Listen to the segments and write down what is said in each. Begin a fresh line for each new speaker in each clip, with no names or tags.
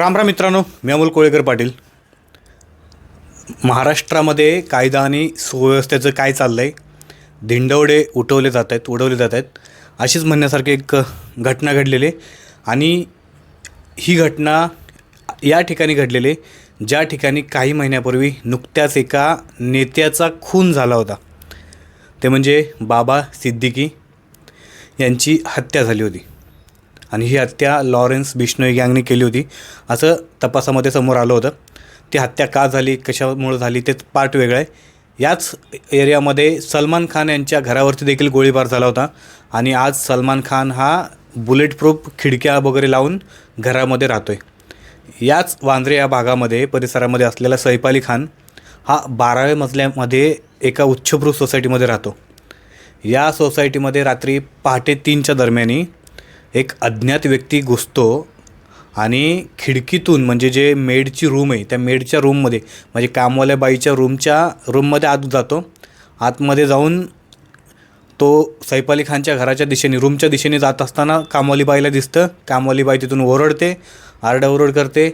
राम राम मित्रांनो मी अमोल कोळेकर पाटील. महाराष्ट्रामध्ये कायदा आणि सुव्यवस्थेचं काय चाललं आहे धिंडवडे उठवले जात आहेत उडवले जात आहेत. अशीच म्हणण्यासारखी एक घटना घडलेली आहे. आणि ही घटना या ठिकाणी घडलेली आहे, ज्या ठिकाणी काही महिन्यापूर्वी नुकत्याच एका नेत्याचा खून झाला होता. ते म्हणजे बाबा सिद्दीकी यांची हत्या झाली होती. आणि ही हत्या लॉरेन्स बिश्नोई गँगने केली होती. असं तपासामध्ये समोर आलं होतं. ती हत्या का झाली कशामुळं झाली ते पार्ट वेगळं आहे. याच एरियामध्ये सलमान खान यांच्या घरावरती देखील गोळीबार झाला होता. आणि आज सलमान खान हा बुलेट प्रूफ खिडक्या वगैरे लावून घरामध्ये राहतो आहे याच वांद्रे या भागामध्ये परिसरामध्ये असलेला सैफ अली खान हा बाराव्या मजल्यामध्ये एका उच्चभ्रू सोसायटीमध्ये राहतो. या सोसायटीमध्ये रात्री पहाटे तीनच्या दरम्यानी एक अज्ञात व्यक्ती घुसतो आणि खिडकीतून म्हणजे जे मेडची रूम आहे त्या मेडच्या रूममध्ये म्हणजे कामवाल्या बाईच्या रूमच्या रूममध्ये आत जातो. आतमध्ये जाऊन तो सैफ अली खानच्या घराच्या दिशेने रूमच्या दिशेने जात असताना कामवाली बाईला दिसतं. कामवाली बाई तिथून ओरडते आरडाओरड करते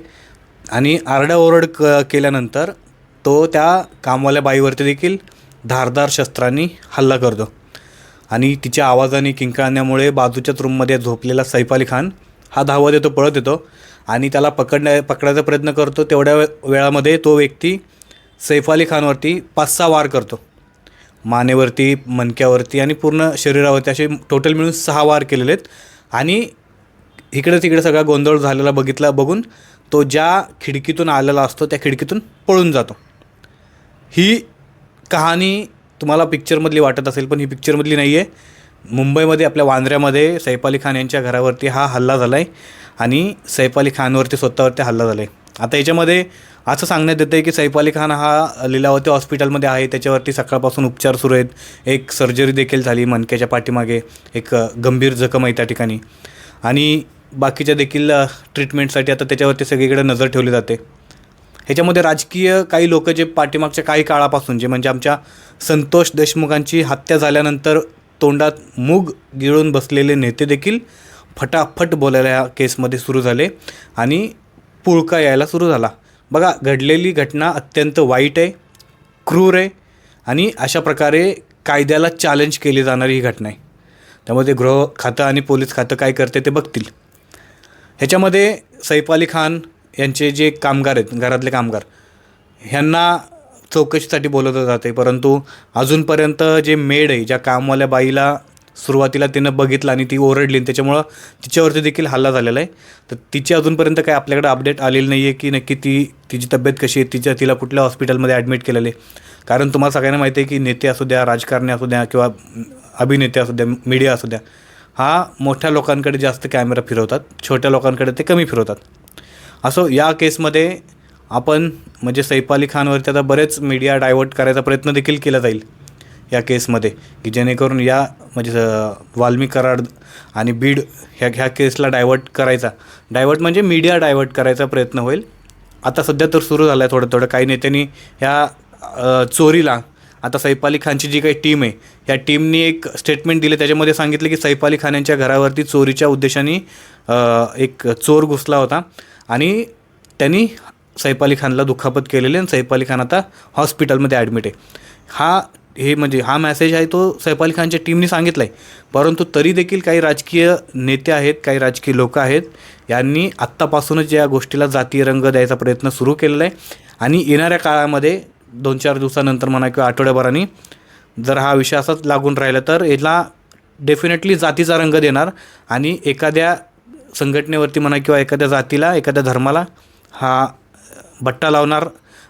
आणि आरडाओरड क केल्यानंतर तो त्या कामवाल्या बाईवरती देखील धारदार शस्त्रांनी हल्ला करतो. आणि तिच्या आवाजाने किंकाळण्यामुळे बाजूच्याच रूममध्ये झोपलेला सैफ अली खान हा धावत येतो पळत येतो आणि त्याला पकडण्या पकडायचा प्रयत्न करतो. तेवढ्या वेळामध्ये तो व्यक्ती सैफ अली खानवरती पाच सहा वार करतो. मानेवरती मणक्यावरती आणि पूर्ण शरीरावरती असे टोटल मिळून सहा वार केलेले आहेत. आणि इकडे तिकडे सगळा गोंधळ झालेला बघितला बघून तो ज्या खिडकीतून आलेला असतो त्या खिडकीतून पळून जातो. ही कहाणी तुम्हाला पिक्चरमधली वाटत असेल पण ही पिक्चरमधली नाही आहे मुंबईमध्ये आपल्या वांद्र्यामध्ये सैफ अली खान यांच्या घरावरती हा हल्ला झाला आहे आणि सैफ अली खानवरती स्वतःवरती हल्ला झाला आहे आता याच्यामध्ये असं सांगण्यात येतं आहे की सैफ अली खान हा लीलावती हॉस्पिटलमध्ये आहे त्याच्यावरती सकाळपासून उपचार सुरू आहेत. एक सर्जरी देखील झाली मनक्याच्या पाठीमागे एक गंभीर जखम आहे त्या ठिकाणी. आणि बाकीच्या देखील ट्रीटमेंटसाठी आता त्याच्यावरती सगळीकडे नजर ठेवली जाते. ह्याच्यामध्ये राजकीय काही लोक जे पाठीमागच्या काही काळापासून जे म्हणजे आमच्या संतोष देशमुखांची हत्या झाल्यानंतर तोंडात मूग गिळून बसलेले नेते देखील फटाफट बोलायला या केसमध्ये सुरू झाले आणि पुळका यायला सुरू झाला. बघा घडलेली घटना अत्यंत वाईट आहे क्रूर आहे आणि अशा प्रकारे कायद्याला चॅलेंज केली जाणारी ही घटना आहे. त्यामध्ये गृह खातं आणि पोलीस खातं काय करते ते बघतील. ह्याच्यामध्ये सैफ अली खान यांचे जे कामगार आहेत घरातले कामगार ह्यांना चौकशीसाठी बोलवलं जाते परंतु अजूनपर्यंत जे मेड आहे ज्या कामवाल्या बाईला सुरुवातीला तिनं बघितलं आणि ती ओरडली आणि त्याच्यामुळं तिच्यावरती देखील हल्ला झालेला आहे. तर तिची अजूनपर्यंत काही आपल्याकडे अपडेट आलेली नाही आहे की नक्की ती तिची तब्येत कशी आहे तिच्या तिला कुठल्या हॉस्पिटलमध्ये ॲडमिट केलेलं आहे. कारण तुम्हाला सगळ्यांना माहिती आहे की नेते असू द्या राजकारणी असू द्या किंवा अभिनेते असू द्या मीडिया असू द्या हा मोठ्या लोकांकडे जास्त कॅमेरा फिरवतात छोट्या लोकांकडे ते कमी फिरवतात. असो या केसमध्ये आपण म्हणजे सैफ अली खानवरती आता बरेच मीडिया डायवर्ट करायचा प्रयत्न देखील केला जाईल या केसमध्ये की जेणेकरून या म्हणजे वाल्मी कराड आणि बीड ह्या ह्या केसला डायवर्ट करायचा. डायवर्ट म्हणजे मीडिया डायवर्ट करायचा प्रयत्न होईल. आता सध्या तर सुरू झाला आहे थोडं थोडं. काही नेत्यांनी ह्या चोरीला आता सैफ अली खानची जी काही टीम आहे या टीमनी एक स्टेटमेंट दिले. त्याच्यामध्ये सांगितलं की सैफ अली खान यांच्या घरावरती चोरीच्या उद्देशाने एक चोर घुसला होता. आणि त्यांनी सैफ अली खानला दुखापत केलेली आणि सैफ अली खान आता हॉस्पिटलमध्ये ॲडमिट आहे. हा हे म्हणजे हा मॅसेज आहे तो सैफ अली खानच्या टीमनी सांगितला आहे परंतु तरी देखील काही राजकीय नेते आहेत काही राजकीय लोक आहेत यांनी आत्तापासूनच या गोष्टीला जातीय रंग द्यायचा प्रयत्न सुरू केलेला आहे आणि येणाऱ्या काळामध्ये दोन चार दिवसानंतर म्हणा किंवा आठवड्याभराने जर हा विषय असाच लागून राहिला तर याला डेफिनेटली जातीचा रंग देणार. आणि एखाद्या संघटनेवरती म्हणा किंवा एखाद्या जातीला एखाद्या धर्माला हा बट्टा लावणार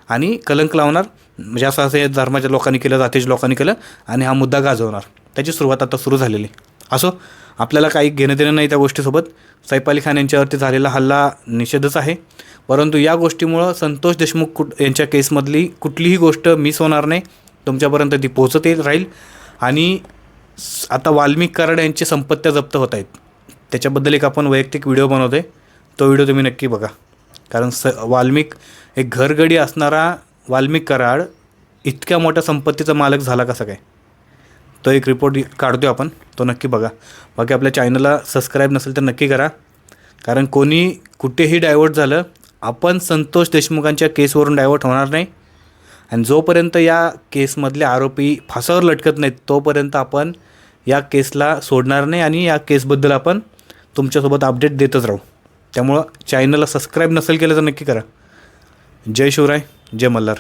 आणि कलंक लावणार. म्हणजे असं असं या धर्माच्या लोकांनी केलं जातीच्या लोकांनी केलं आणि हा मुद्दा गाजवणार. त्याची सुरुवात आता सुरू झालेली. आहे. असो आपल्याला काही घेणं देणं नाही त्या गोष्टीसोबत. सैफ अली खान यांच्यावरती झालेला हल्ला निषेधच आहे. परंतु या गोष्टीमुळं संतोष देशमुख कुट यांच्या केसमधली कुठलीही गोष्ट मिस होणार नाही. तुमच्यापर्यंत ती पोहोचत राहील. आणि आता वाल्मिक कराड यांची संपत्त्या जप्त होत आहेत. त्याच्याबद्दल एक आपण वैयक्तिक व्हिडिओ बनवतो आहे तो व्हिडिओ तुम्ही नक्की बघा. कारण स वाल्मिक एक घरगडी असणारा वाल्मिक कराड इतक्या मोठ्या संपत्तीचा मालक झाला कसा काय? तो एक रिपोर्ट काढतो आपण. तो नक्की बघा. बाकी आपल्या चॅनलला सबस्क्राईब नसेल तर नक्की करा. कारण कोणी कुठेही डायवर्ट झालं आपण संतोष देशमुखांच्या केसवरून डायव्हर्ट होणार नाही. आणि जोपर्यंत या केसमधले आरोपी फासावर लटकत नाहीत तोपर्यंत आपण या केसला सोडणार नाही आणि या केसबद्दल आपण तुमच्यासोबत अपडेट देतच राहू. त्यामुळं चॅनलला सबस्क्राईब नसेल केलं तर नक्की करा. जय शिवराय जय मल्हार.